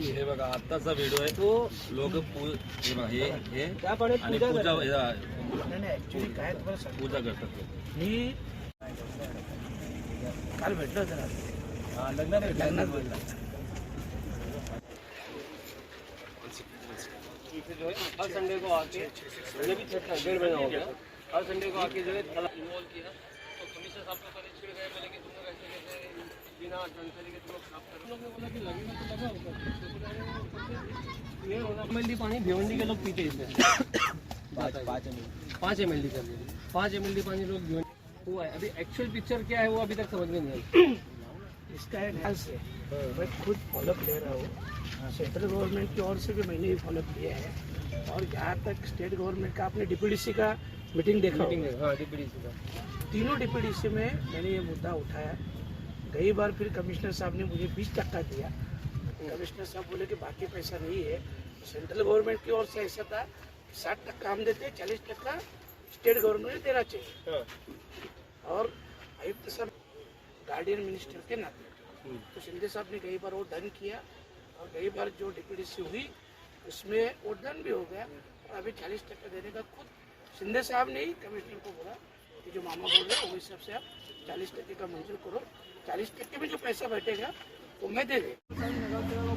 हे बघा आत्ताचा व्हिडिओ आहे. तो लोक हे हे हे आणि पूजा काय पूजा करतात मी काल भेटलो होतो ना लग्नात भेटला हर संडे को आके मैंने भी छठ डेढ़ महीना हो गया। हर संडे को आके जो है इन्वॉल्व किया साहब को पहले छिड़ गए बोले कि तुम लोग ऐसे कैसे बिना जानकारी के तुम लोग साफ़ कर लोग ने बोला कि लगेगा तो लगा होगा। ये होना। एम पानी भिवंडी के लोग पीते इसमें पाँच पाँच एम एल डी कर पाँच एम एल डी पानी लोग भिवंडी हुआ है। अभी एक्चुअल पिक्चर क्या है वो अभी तक समझ में नहीं आई। इसका एक है। मैं खुद फॉलोअप ले रहा हूँ। सेंट्रल गवर्नमेंट की ओर से भी मैंने भी फॉलोअप लिया है। और जहाँ तक स्टेट गवर्नमेंट का आपने डिप्यूडीसी का मीटिंग देखा मीटिंग। है हाँ का। तीनों डिप्यूडीसी में मैंने ये मुद्दा उठाया। कई बार फिर कमिश्नर साहब ने मुझे बीस टक्का दिया। कमिश्नर साहब बोले कि बाकी पैसा नहीं है। सेंट्रल गवर्नमेंट की ओर से ऐसा था साठ टक्का हम देते चालीस टक्का स्टेट गवर्नमेंट ने देना चाहिए। हाँ। और आयुक्त साहब गार्डियन मिनिस्टर के नाते। तो शिंदे साहब ने कई बार वो डन किया और कई बार जो डिप्यूटीसी हुई उसमें वो डन भी हो गया। और अभी चालीस टक्का देने का खुद शिंदे साहब ने ही कमिश्नर को बोला। जो मामा बोल रहे हैं वो हिसाब से आप चालीस टक्के का मंजूर करो। चालीस टक्के में जो पैसा बैठेगा वो मैं दे दे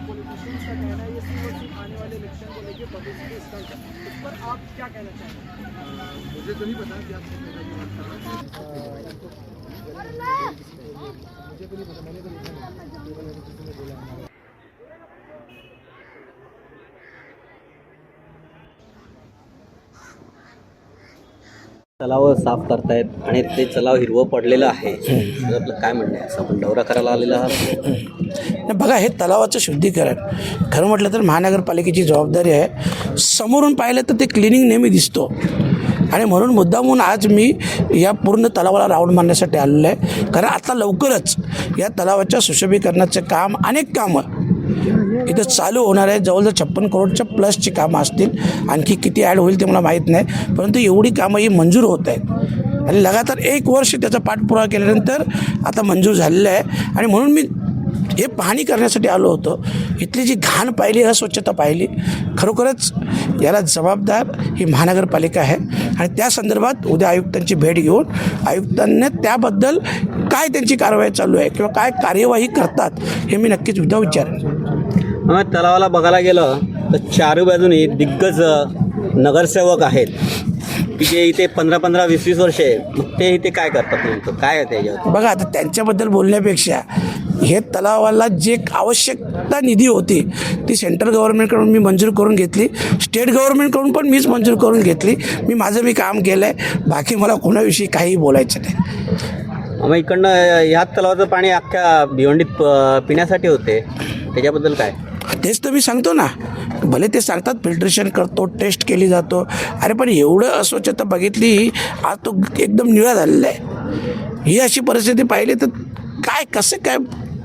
पॉलिटिशियंस का कहना है ये सिर्फ़ सिर्फ़ आने वाले इलेक्शन को लेकर पब्लिसिटी स्टंट है इस पर आप क्या कहना चाहेंगे? मुझे तो नहीं पता कि आप मुझे तो नहीं पता मैंने तो लिखा नहीं बोला। तलाव साफ करतायत आणि ते तलाव हिरवं पडलेलं आहे. तर आपलं काय म्हणणं आहे? असं आपण दौरा करायला आलेला आहात. बघा हे तलावाचं शुद्धीकरण. खरं म्हटलं तर महानगरपालिकेची जबाबदारी आहे. समोरून पाहिलं तर ते क्लिनिंग नेहमी दिसतो. आणि म्हणून मुद्दामून आज मी या पूर्ण तलावाला राऊंड मारण्यासाठी आलेलो आहे. कारण आता लवकरच या तलावाच्या सुशोभीकरणाचं काम अनेक कामं इथं चालू होणार आहे. जवळजवळ छप्पन करोडच्या प्लसची कामं असतील. आणखी किती ॲड होईल ते मला माहीत नाही. परंतु एवढी कामं ही मंजूर होत आहेत. आणि लगातार एक वर्ष त्याचा पाठपुरावा केल्यानंतर आता मंजूर झालेलं आहे. आणि म्हणून मी हे पाहणी करण्यासाठी आलो होतो. इथली जी घाण पाहिली अस्वच्छता पाहिली खरोखरच याला जबाबदार ही महानगरपालिका आहे. आणि त्या संदर्भात उद्या आयुक्तांची भेट घेऊन आयुक्तांनी त्याबद्दल काय त्यांची कारवाई चालू आहे किंवा काय कार्यवाही करतात हे मी नक्कीच उद्या विचारेन. मग तलावाला बघायला गेलं तर चारू बाजूनी दिग्गज नगरसेवक आहेत. की जे इथे पंधरा पंधरा वीस वीस वर्ष ते इथे काय करतात नेमकं? काय आहे त्याच्यावर? बघा आता त्यांच्याबद्दल बोलण्यापेक्षा हे तलावाला जे आवश्यकता निधी होती ती सेंट्रल गव्हर्नमेंटकडून मी मंजूर करून घेतली. स्टेट गव्हर्नमेंटकडून पण मीच मंजूर करून घेतली. मी माझं मी काम केलं आहे बाकी मला कोणाविषयी काही बोलायचं नाही. मग इकडनं ह्याच तलावाचं पाणी अख्ख्या भिवंडीत प- पिण्यासाठी होते. त्याच्याबद्दल काय? तेच तर मी सांगतो ना. भले ते सांगतात फिल्ट्रेशन करतो टेस्ट केली जातो. अरे पण एवढं अस्वच्छता बघितली आज तो एकदम निळा झालेला आहे. ही अशी परिस्थिती पाहिली तर काय कसं काय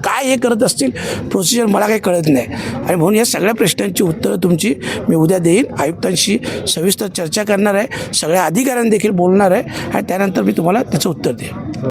काय हे करत असतील? प्रोसिजर मला काही कळत नाही. आणि म्हणून या सगळ्या प्रश्नांची उत्तरं तुमची मी उद्या देईन. आयुक्तांशी सविस्तर चर्चा करणार आहे. सगळ्या अधिकाऱ्यांदेखील बोलणार आहे. आणि त्यानंतर मी तुम्हाला त्याचं उत्तर देईन.